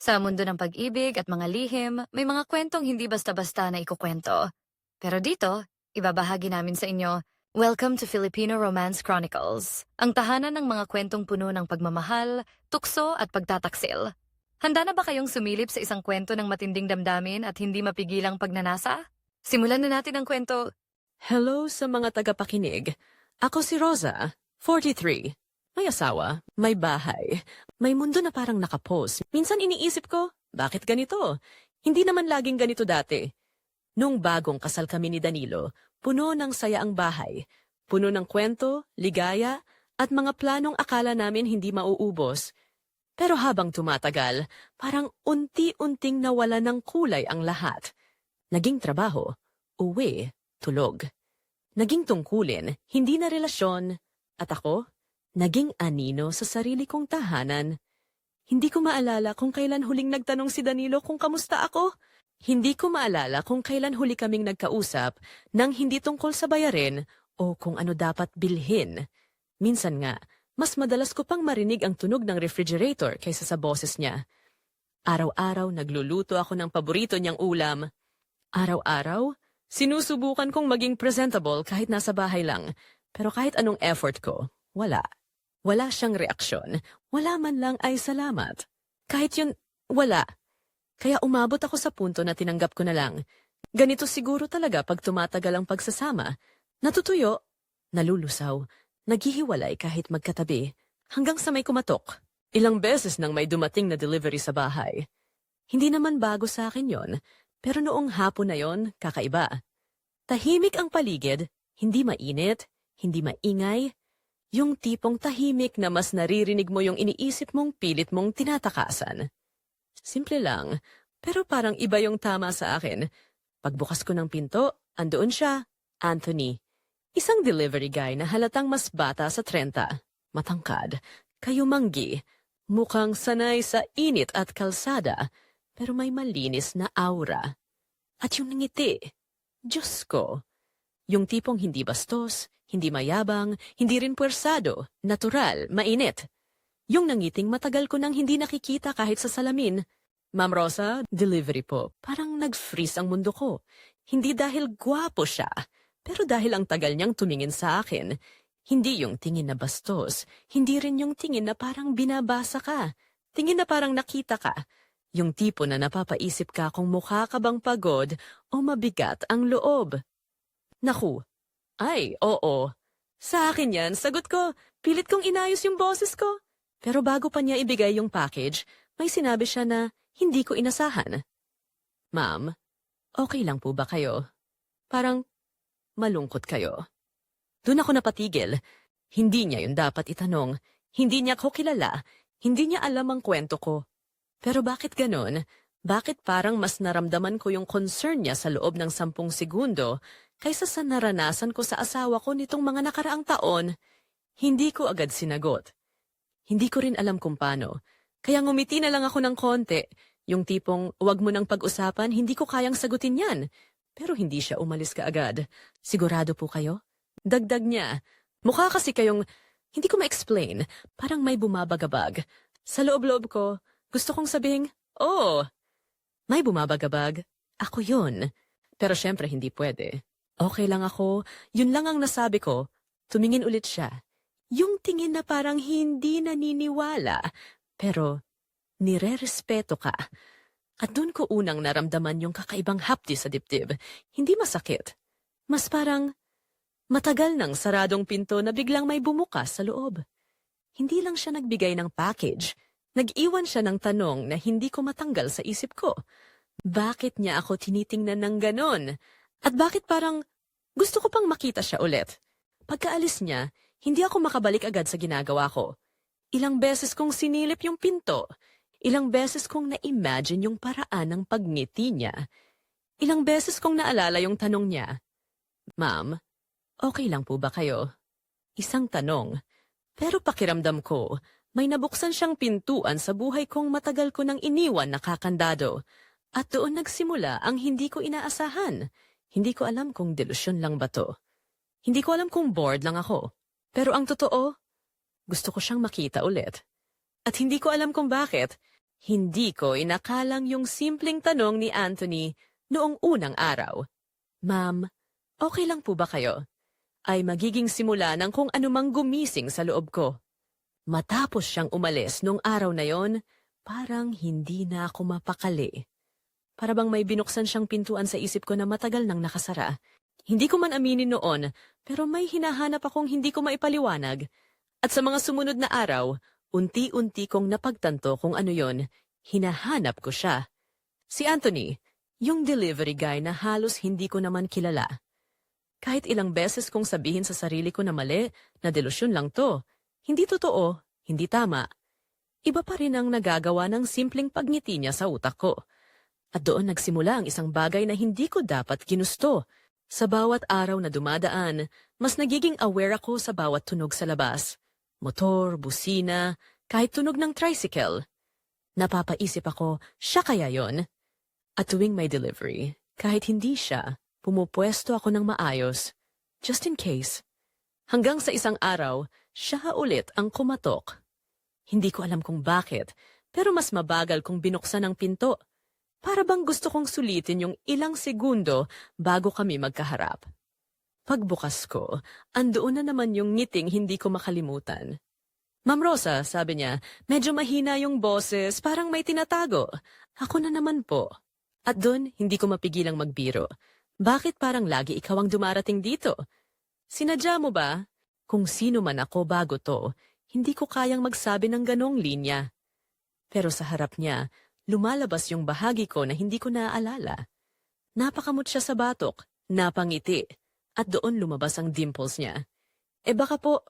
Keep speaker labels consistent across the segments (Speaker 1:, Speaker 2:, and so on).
Speaker 1: Sa mundo ng pag-ibig at mga lihim, may mga kwentong hindi basta-basta na ikukwento. Pero dito, ibabahagi namin sa inyo, Welcome to Filipino Romance Chronicles, ang tahanan ng mga kwentong puno ng pagmamahal, tukso at pagtataksil. Handa na ba kayong sumilip sa isang kwento ng matinding damdamin at hindi mapigilang pagnanasa? Simulan na natin ang kwento.
Speaker 2: Hello sa mga tagapakinig. Ako si Rosa, 43. May asawa, may bahay, may mundo na parang nakapos. Minsan iniisip ko, bakit ganito? Hindi naman laging ganito dati. Nung bagong kasal kami ni Danilo, puno ng saya ang bahay. Puno ng kwento, ligaya, at mga planong akala namin hindi mauubos. Pero habang tumatagal, parang unti-unting nawala ng kulay ang lahat. Naging trabaho, uwi, tulog. Naging tungkulin, hindi na relasyon. At ako, naging anino sa sarili kong tahanan. Hindi ko maalala kung kailan huling nagtanong si Danilo kung kamusta ako. Hindi ko maalala kung kailan huli kaming nagkausap nang hindi tungkol sa bayarin o kung ano dapat bilhin. Minsan nga, mas madalas ko pang marinig ang tunog ng refrigerator kaysa sa boses niya. Araw-araw nagluluto ako ng paborito niyang ulam. Araw-araw, sinusubukan kong maging presentable kahit nasa bahay lang. Pero kahit anong effort ko, wala. Wala siyang reaksyon. Wala man lang ay salamat. Kahit yun, wala. Kaya umabot ako sa punto na tinanggap ko na lang. Ganito siguro talaga pag tumatagal ang pagsasama. Natutuyo, nalulusaw, naghihiwalay kahit magkatabi, hanggang sa may kumatok. Ilang beses nang may dumating na delivery sa bahay. Hindi naman bago sa akin yon, pero noong hapon na yon, kakaiba. Tahimik ang paligid, hindi mainit, hindi maingay, yung tipong tahimik na mas naririnig mo yung iniisip mong pilit mong tinatakasan. Simple lang, pero parang iba yung tama sa akin. Pagbukas ko ng pinto, andoon siya, Anthony. Isang delivery guy na halatang mas bata sa 30. Matangkad, kayumanggi, mukhang sanay sa init at kalsada, pero may malinis na aura. At yung ngiti, Diyos ko, yung tipong hindi bastos, hindi mayabang, hindi rin puwersado, natural, mainit. Yung nangiting matagal ko nang hindi nakikita kahit sa salamin. Ma'am Rosa, delivery po. Parang nag-freeze ang mundo ko. Hindi dahil gwapo siya, pero dahil ang tagal niyang tumingin sa akin. Hindi yung tingin na bastos, hindi rin yung tingin na parang binabasa ka. Tingin na parang nakita ka. Yung tipo na napapaisip ka kung mukha ka bang pagod o mabigat ang loob. Naku, ay, oo. Sa akin yan, sagot ko. Pilit kong inayos yung boses ko. Pero bago pa niya ibigay yung package, may sinabi siya na hindi ko inasahan. Ma'am, okay lang po ba kayo? Parang malungkot kayo. Doon ako napatigil. Hindi niya yun dapat itanong. Hindi niya ako kilala. Hindi niya alam ang kwento ko. Pero bakit ganon? Bakit parang mas naramdaman ko yung concern niya sa loob ng sampung segundo kaysa sa naranasan ko sa asawa ko nitong mga nakaraang taon? Hindi ko agad sinagot. Hindi ko rin alam kung paano. Kaya ngumiti na lang ako ng konti. Yung tipong, wag mo nang pag-usapan, hindi ko kayang sagutin yan. Pero hindi siya umalis ka agad. Sigurado po kayo? Dagdag niya. Mukha kasi kayong, hindi ko ma-explain, parang may bumabagabag. Sa loob-loob ko, gusto kong sabing, oh, may bumabagabag. Ako yun. Pero syempre hindi pwede. Okay lang ako, yun lang ang nasabi ko. Tumingin ulit siya. Yung tingin na parang hindi naniniwala, pero nire-respeto ka. At doon ko unang naramdaman yung kakaibang hapdi sa dibdib. Hindi masakit. Mas parang matagal nang saradong pinto na biglang may bumukas sa loob. Hindi lang siya nagbigay ng package. Nag-iwan siya ng tanong na hindi ko matanggal sa isip ko. Bakit niya ako tinitingnan ng ganon? At bakit parang gusto ko pang makita siya ulit? Pagkaalis niya, hindi ako makabalik agad sa ginagawa ko. Ilang beses kong sinilip yung pinto. Ilang beses kong na-imagine yung paraan ng pagngiti niya. Ilang beses kong naalala yung tanong niya. Ma'am, okay lang po ba kayo? Isang tanong. Pero pakiramdam ko, may nabuksan siyang pintuan sa buhay kong matagal ko nang iniwan nakakandado. At doon nagsimula ang hindi ko inaasahan. Hindi ko alam kung delusyon lang ba to. Hindi ko alam kung bored lang ako. Pero ang totoo, gusto ko siyang makita ulit. At hindi ko alam kung bakit. Hindi ko inakalang yung simpleng tanong ni Anthony noong unang araw. Ma'am, okay lang po ba kayo? Ay magiging simula ng kung anumang gumising sa loob ko. Matapos siyang umalis nung araw na yon, parang hindi na ako mapakali. Para bang may binuksan siyang pintuan sa isip ko na matagal nang nakasara. Hindi ko man aminin noon, pero may hinahanap akong hindi ko maipaliwanag. At sa mga sumunod na araw, unti-unti kong napagtanto kung ano yon. Hinahanap ko siya. Si Anthony, yung delivery guy na halos hindi ko naman kilala. Kahit ilang beses kong sabihin sa sarili ko na mali, na delusyon lang to. Hindi totoo, hindi tama. Iba pa rin ang nagagawa ng simpleng pagngiti niya sa utak ko. At doon nagsimula ang isang bagay na hindi ko dapat ginusto. Sa bawat araw na dumadaan, mas nagiging aware ako sa bawat tunog sa labas. Motor, busina, kahit tunog ng tricycle. Napapaisip ako, siya kaya yon? At tuwing may delivery, kahit hindi siya, pumupwesto ako ng maayos. Just in case. Hanggang sa isang araw, siya ulit ang kumatok. Hindi ko alam kung bakit, pero mas mabagal kung binuksan ang pinto. Para bang gusto kong sulitin yung ilang segundo bago kami magkaharap. Pagbukas ko, andoon na naman yung ngiting hindi ko makalimutan. Ma'am Rosa, sabi niya, medyo mahina yung boses, parang may tinatago. Ako na naman po. At doon, hindi ko mapigilang magbiro. Bakit parang lagi ikaw ang dumarating dito? Sinadya mo ba? Kung sino man ako bago to, hindi ko kayang magsabi ng ganong linya. Pero sa harap niya, lumalabas yung bahagi ko na hindi ko naaalala. Napakamot siya sa batok, napangiti, at doon lumabas ang dimples niya. Eh baka po,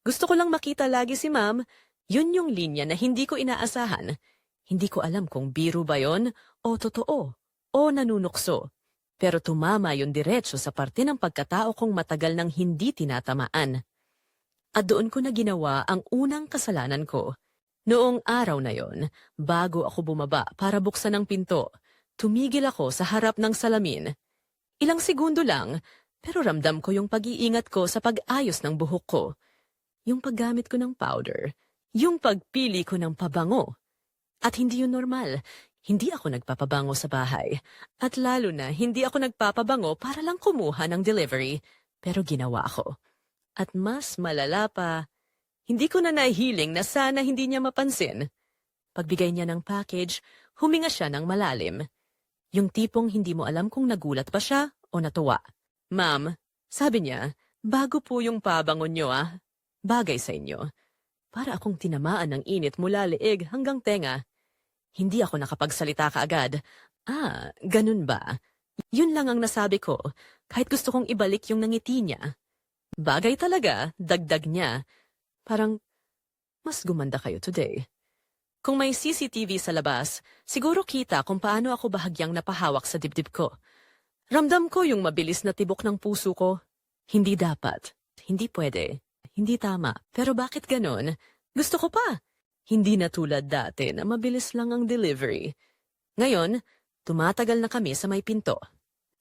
Speaker 2: gusto ko lang makita lagi si ma'am, yun yung linya na hindi ko inaasahan. Hindi ko alam kung biro ba yon o totoo o nanunukso. Pero tumama yun diretso sa parte ng pagkatao kong matagal nang hindi tinatamaan. At doon ko na ginawa ang unang kasalanan ko. Noong araw na yon, bago ako bumaba para buksan ang pinto, tumigil ako sa harap ng salamin. Ilang segundo lang, pero ramdam ko yung pag-iingat ko sa pag-ayos ng buhok ko. Yung paggamit ko ng powder, yung pagpili ko ng pabango. At hindi yun normal. Hindi ako nagpapabango sa bahay. At lalo na, hindi ako nagpapabango para lang kumuha ng delivery. Pero ginawa ko. At mas malala pa, hindi ko na nahiling na sana hindi niya mapansin. Pagbigay niya ng package, huminga siya ng malalim. Yung tipong hindi mo alam kung nagulat pa siya o natuwa. Ma'am, sabi niya, bago po yung pabangon niyo ah. Bagay sa inyo. Para akong tinamaan ng init mula leeg hanggang tenga. Hindi ako nakapagsalita kaagad. Ah, ganun ba? Yun lang ang nasabi ko, kahit gusto kong ibalik yung nangiti niya. Bagay talaga, dagdag niya. Parang, mas gumanda kayo today. Kung may CCTV sa labas, siguro kita kung paano ako bahagyang napahawak sa dibdib ko. Ramdam ko yung mabilis na tibok ng puso ko. Hindi dapat. Hindi pwede. Hindi tama. Pero bakit ganon? Gusto ko pa. Hindi na tulad dati na mabilis lang ang delivery. Ngayon, tumatagal na kami sa may pinto.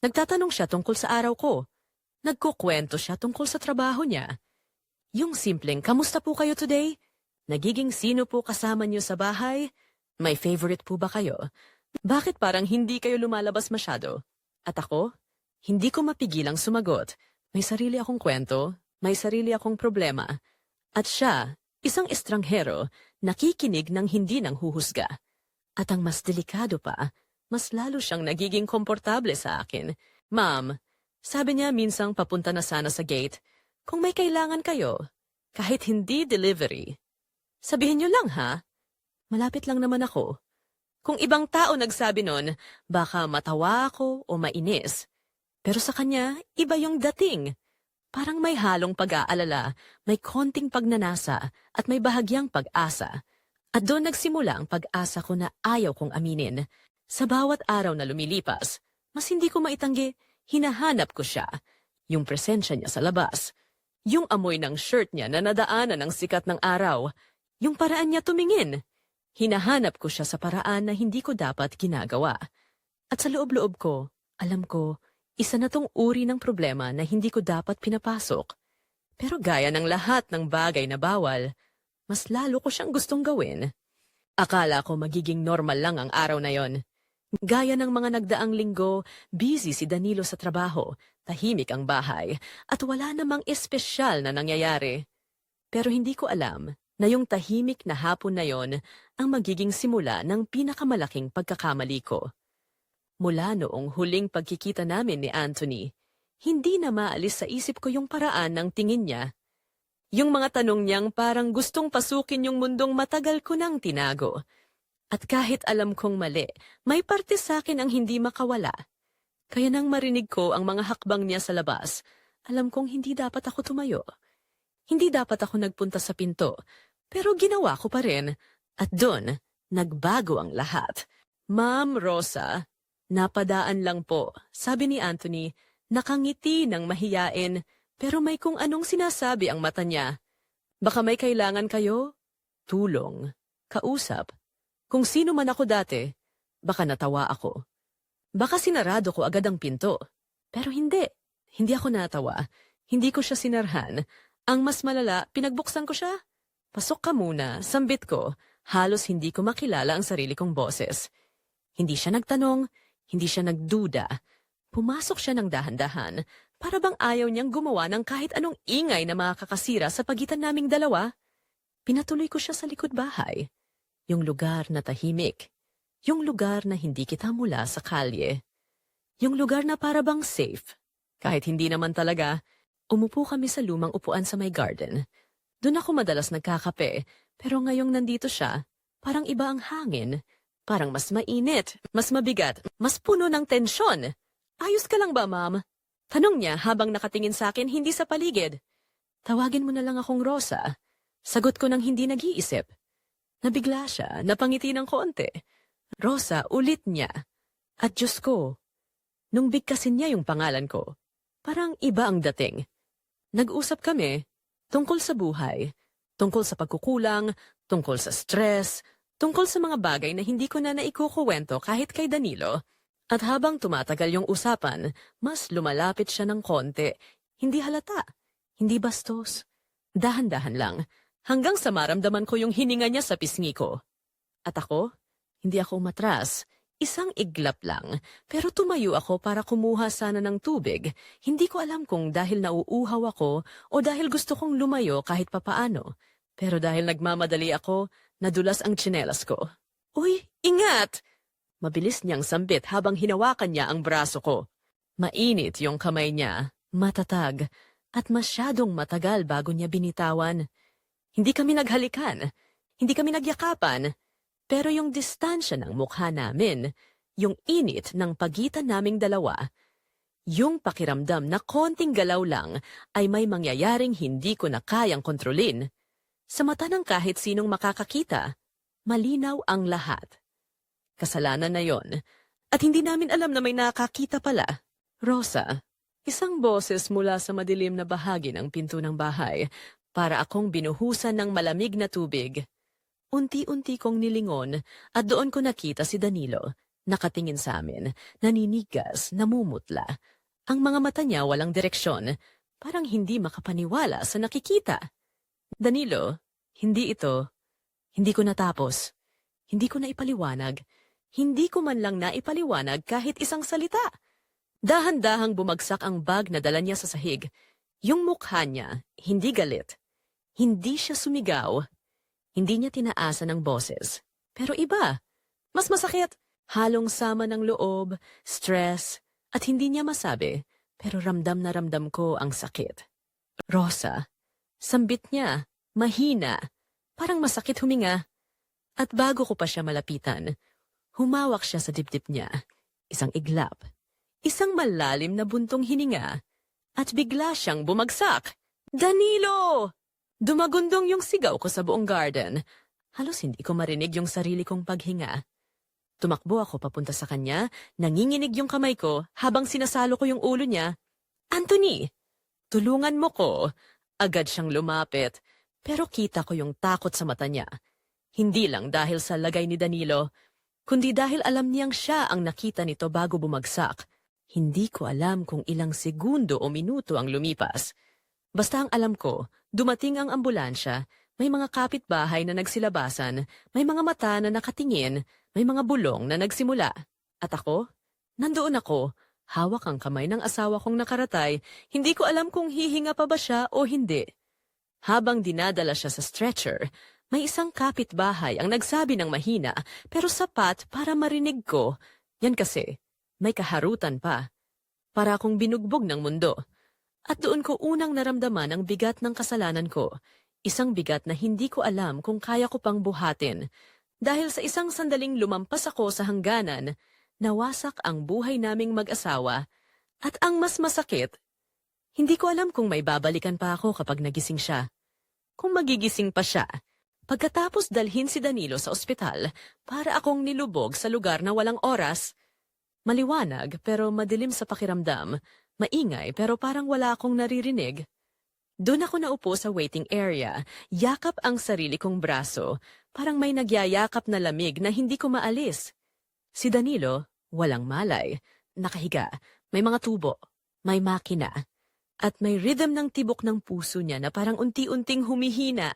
Speaker 2: Nagtatanong siya tungkol sa araw ko. Nagkukwento siya tungkol sa trabaho niya. Yung simpleng, kamusta po kayo today? Nagiging sino po kasama niyo sa bahay? May favorite po ba kayo? Bakit parang hindi kayo lumalabas masyado? At ako? Hindi ko mapigilang sumagot. May sarili akong kwento, may sarili akong problema. At siya, isang estranghero, nakikinig ng hindi nang huhusga. At ang mas delikado pa, mas lalo siyang nagiging komportable sa akin. Ma'am, sabi niya minsang papunta na sana sa gate, kung may kailangan kayo, kahit hindi delivery. Sabihin niyo lang ha, malapit lang naman ako. Kung ibang tao nagsabi nun, baka matawa ako o mainis. Pero sa kanya, iba yung dating. Parang may halong pag-aalala, may konting pagnanasa, at may bahagyang pag-asa. At doon nagsimula ang pag-asa ko na ayaw kong aminin. Sa bawat araw na lumilipas, mas hindi ko maitanggi, hinahanap ko siya. Yung presensya niya sa labas. Yung amoy ng shirt niya na nadaanan ng sikat ng araw. Yung paraan niya tumingin. Hinahanap ko siya sa paraan na hindi ko dapat ginagawa. At sa loob-loob ko, alam ko, isa na tong uri ng problema na hindi ko dapat pinapasok. Pero gaya ng lahat ng bagay na bawal, mas lalo ko siyang gustong gawin. Akala ko magiging normal lang ang araw na yon. Gaya ng mga nagdaang linggo, busy si Danilo sa trabaho, tahimik ang bahay, at wala namang espesyal na nangyayari. Pero hindi ko alam na yung tahimik na hapon na yon ang magiging simula ng pinakamalaking pagkakamali ko. Mula noong huling pagkikita namin ni Anthony, hindi na maalis sa isip ko yung paraan ng tingin niya. Yung mga tanong niyang parang gustong pasukin yung mundong matagal ko nang tinago. At kahit alam kong mali, may parte sa akin ang hindi makawala. Kaya nang marinig ko ang mga hakbang niya sa labas, alam kong hindi dapat ako tumayo. Hindi dapat ako nagpunta sa pinto, pero ginawa ko pa rin. At doon, nagbago ang lahat. Ma'am Rosa, napadaan lang po, sabi ni Anthony, nakangiti ng mahiyain, pero may kung anong sinasabi ang mata niya. Baka may kailangan kayo? Tulong. Kausap. Kung sino man ako dati, baka natawa ako. Baka sinarado ko agad ang pinto. Pero hindi. Hindi ako natawa. Hindi ko siya sinarhan. Ang mas malala, pinagbuksan ko siya. Pasok ka muna, sambit ko. Halos hindi ko makilala ang sarili kong boses. Hindi siya nagtanong, hindi siya nagduda. Pumasok siya ng dahan-dahan, para bang ayaw niyang gumawa ng kahit anong ingay na makakasira sa pagitan naming dalawa. Pinatuloy ko siya sa likod bahay. Yung lugar na tahimik. Yung lugar na hindi kita mula sa kalye. Yung lugar na para bang safe. Kahit hindi naman talaga, umupo kami sa lumang upuan sa may garden. Doon ako madalas nagkakape, pero ngayong nandito siya, parang iba ang hangin. Parang mas mainit, mas mabigat, mas puno ng tensyon. Ayos ka lang ba, ma'am? Tanong niya habang nakatingin sa akin hindi sa paligid. Tawagin mo na lang akong Rosa. Sagot ko ng hindi nag-iisip. Nabigla siya, napangiti ng konti. Rosa, ulit niya. At Diyos ko, nung bigkasin niya yung pangalan ko, parang iba ang dating. Nag-usap kami tungkol sa buhay, tungkol sa pagkukulang, tungkol sa stress, tungkol sa mga bagay na hindi ko na naikukuwento kahit kay Danilo. At habang tumatagal yung usapan, mas lumalapit siya ng konti. Hindi halata, hindi bastos. Dahan-dahan lang, hanggang sa maramdaman ko yung hininga niya sa pisngi ko. At ako, hindi ako umatras. Isang iglap lang, pero tumayo ako para kumuha sana ng tubig. Hindi ko alam kung dahil nauuhaw ako o dahil gusto kong lumayo kahit papaano. Pero dahil nagmamadali ako, nadulas ang tsinelas ko. Uy, ingat! Mabilis niyang sambit habang hinawakan niya ang braso ko. Mainit yung kamay niya, matatag, at masyadong matagal bago niya binitawan. Hindi kami naghalikan, hindi kami nagyakapan, pero yung distansya ng mukha namin, yung init ng pagitan naming dalawa, yung pakiramdam na konting galaw lang ay may mangyayaring hindi ko na kayang kontrolin. Sa mata ng kahit sinong makakakita, malinaw ang lahat. Kasalanan na yon. At hindi namin alam na may nakakita pala. Rosa, isang boses mula sa madilim na bahagi ng pinto ng bahay para akong binuhusan ng malamig na tubig. Unti-unti kong nilingon at doon ko nakita si Danilo, nakatingin sa amin, naninigas, namumutla. Ang mga mata niya walang direksyon, parang hindi makapaniwala sa nakikita. Danilo, hindi ito. Hindi ko natapos. Hindi ko na ipaliwanag. Hindi ko man lang naipaliwanag kahit isang salita. Dahan-dahang bumagsak ang bag na dala niya sa sahig. Yung mukha niya, hindi galit. Hindi siya sumigaw. Hindi niya tinaasa ng boses. Pero iba. Mas masakit. Halong sama ng loob, stress, at hindi niya masabi, pero ramdam na ramdam ko ang sakit. Rosa, sambit niya, mahina, parang masakit huminga. At bago ko pa siya malapitan, humawak siya sa dibdib niya, isang iglap, isang malalim na buntong hininga, at bigla siyang bumagsak. Danilo! Dumagundong yung sigaw ko sa buong garden. Halos hindi ko marinig yung sarili kong paghinga. Tumakbo ako papunta sa kanya, nanginginig yung kamay ko habang sinasalo ko yung ulo niya. Anthony, tulungan mo ko. Agad siyang lumapit, pero kita ko yung takot sa mata niya. Hindi lang dahil sa lagay ni Danilo, kundi dahil alam niyang siya ang nakita nito bago bumagsak. Hindi ko alam kung ilang segundo o minuto ang lumipas. Basta ang alam ko, dumating ang ambulansya, May mga kapitbahay na nagsilabasan, may mga mata na nakatingin, may mga bulong na nagsimula. At ako? Nandoon ako, hawak ang kamay ng asawa kong nakaratay, hindi ko alam kung hihinga pa ba siya o hindi. Habang dinadala siya sa stretcher, may isang kapitbahay ang nagsabi ng mahina pero sapat para marinig ko. Yan kasi, may kaharutan pa. Para akong binugbog ng mundo. At doon ko unang naramdaman ang bigat ng kasalanan ko. Isang bigat na hindi ko alam kung kaya ko pang buhatin. Dahil sa isang sandaling lumampas ako sa hangganan, nawasak ang buhay naming mag-asawa. At ang mas masakit, hindi ko alam kung may babalikan pa ako kapag nagising siya. Kung magigising pa siya, pagkatapos dalhin si Danilo sa ospital para akong nilubog sa lugar na walang oras, maliwanag pero madilim sa pakiramdam, maingay pero parang wala akong naririnig. Doon ako naupo sa waiting area, yakap ang sarili kong braso, parang may nagyayakap na lamig na hindi ko maalis. Si Danilo, walang malay, nakahiga, may mga tubo, may makina, at may rhythm ng tibok ng puso niya na parang unti-unting humihina.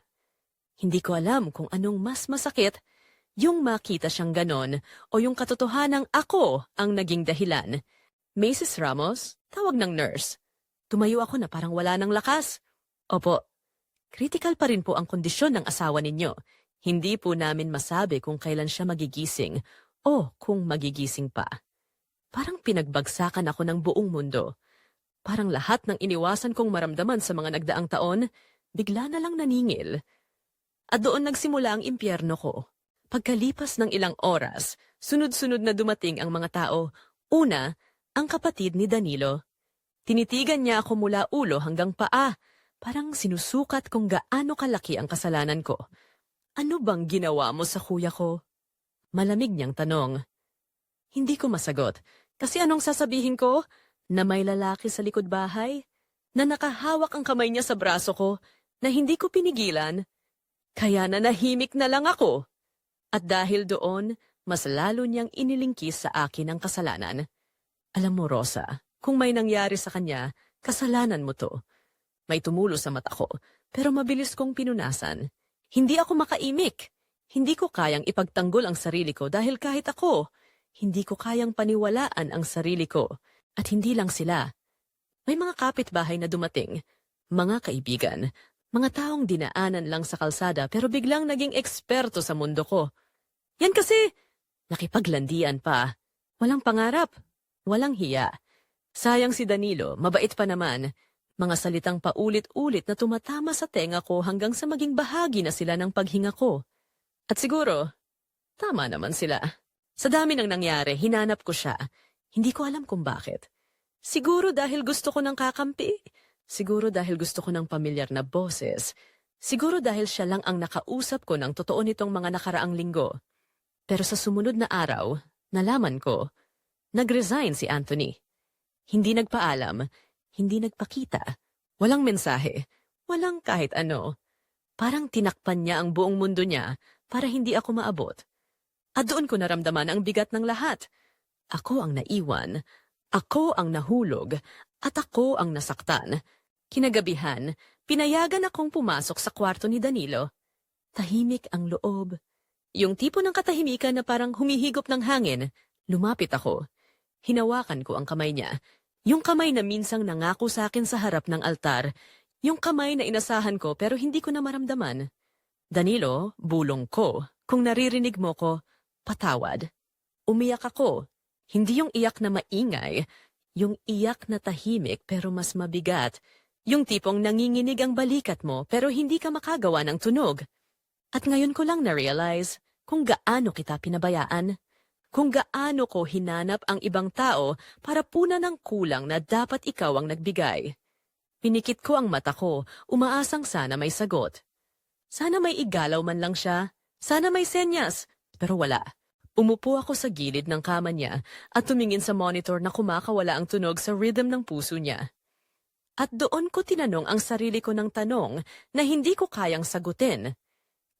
Speaker 2: Hindi ko alam kung anong mas masakit, yung makita siyang ganon o yung katotohanang ako ang naging dahilan. Mrs. Ramos, tawag ng nurse. Tumayo ako na parang wala ng lakas. Opo, critical pa rin po ang kondisyon ng asawa ninyo. Hindi po namin masabi kung kailan siya magigising o kung magigising pa. Parang pinagbagsakan ako ng buong mundo. Parang lahat ng iniwasan kong maramdaman sa mga nagdaang taon, bigla na lang naningil. At doon nagsimula ang impyerno ko. Pagkalipas ng ilang oras, sunod-sunod na dumating ang mga tao. Una, ang kapatid ni Danilo. Tinitigan niya ako mula ulo hanggang paa, parang sinusukat kung gaano kalaki ang kasalanan ko. Ano bang ginawa mo sa kuya ko? Malamig niyang tanong. Hindi ko masagot, kasi anong sasabihin ko? Na may lalaki sa likod bahay? Na nakahawak ang kamay niya sa braso ko? Na hindi ko pinigilan? Kaya na nahimik na lang ako. At dahil doon, mas lalo niyang inilingkis sa akin ang kasalanan. Alam mo, Rosa, kung may nangyari sa kanya, kasalanan mo to. May tumulo sa mata ko, pero mabilis kong pinunasan. Hindi ako makaimik. Hindi ko kayang ipagtanggol ang sarili ko dahil kahit ako, hindi ko kayang paniwalaan ang sarili ko. At hindi lang sila. May mga kapitbahay na dumating, mga kaibigan, mga taong dinaanan lang sa kalsada pero biglang naging eksperto sa mundo ko. Yan kasi, nakipaglandian pa. Walang pangarap, walang hiya. Sayang si Danilo, mabait pa naman. Mga salitang paulit-ulit na tumatama sa tenga ko hanggang sa maging bahagi na sila ng paghinga ko. At siguro, tama naman sila. Sa dami ng nangyari, hinanap ko siya. Hindi ko alam kung bakit. Siguro dahil gusto ko ng kakampi. Siguro dahil gusto ko ng pamilyar na boses. Siguro dahil siya lang ang nakausap ko ng totoo nitong mga nakaraang linggo. Pero sa sumunod na araw, nalaman ko, nag-resign si Anthony. Hindi nagpaalam, hindi nagpakita, walang mensahe, walang kahit ano. Parang tinakpan niya ang buong mundo niya para hindi ako maabot. At doon ko naramdaman ang bigat ng lahat. Ako ang naiwan, ako ang nahulog, at ako ang nasaktan. Kinagabihan, pinayagan akong pumasok sa kwarto ni Danilo. Tahimik ang loob. Yung tipo ng katahimikan na parang humihigop ng hangin, lumapit ako. Hinawakan ko ang kamay niya. Yung kamay na minsang nangako sa akin sa harap ng altar. Yung kamay na inasahan ko pero hindi ko na maramdaman. Danilo, bulong ko. Kung naririnig mo ko, patawad. Umiyak ako. Hindi yung iyak na maingay, yung iyak na tahimik pero mas mabigat. Yung tipong nanginginig ang balikat mo pero hindi ka makagawa ng tunog. At ngayon ko lang na-realize kung gaano kita pinabayaan. Kung gaano ko hinanap ang ibang tao para puna ng kulang na dapat ikaw ang nagbigay. Pinikit ko ang mata ko, umaasang sana may sagot. Sana may igalaw man lang siya. Sana may senyas. Pero wala. Umupo ako sa gilid ng kama niya at tumingin sa monitor na kumakawala ang tunog sa rhythm ng puso niya. At doon ko tinanong ang sarili ko ng tanong na hindi ko kayang sagutin.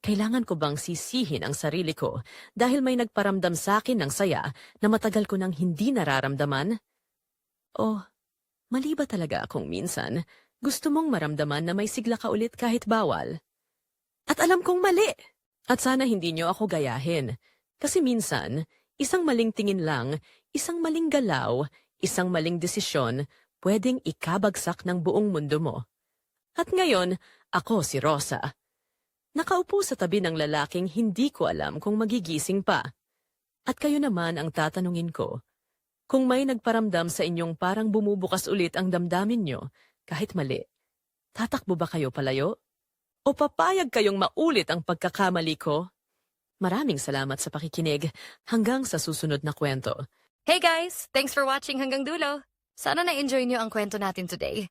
Speaker 2: Kailangan ko bang sisihin ang sarili ko dahil may nagparamdam sa akin ng saya na matagal ko nang hindi nararamdaman? O, mali ba talaga akong minsan? Gusto mong maramdaman na may sigla ka ulit kahit bawal? At alam kong mali. At sana hindi nyo ako gayahin. Kasi minsan, isang maling tingin lang, isang maling galaw, isang maling desisyon, pwedeng ikabagsak ng buong mundo mo. At ngayon, ako si Rosa. Nakaupo sa tabi ng lalaking hindi ko alam kung magigising pa. At kayo naman ang tatanungin ko, kung may nagparamdam sa inyong parang bumubukas ulit ang damdamin nyo, kahit mali, tatakbo ba kayo palayo? O papayag kayong maulit ang pagkakamali ko? Maraming salamat sa pakikinig. Hanggang sa susunod na kwento.
Speaker 1: Hey guys! Thanks for watching hanggang dulo. Sana na-enjoy niyo ang kwento natin today.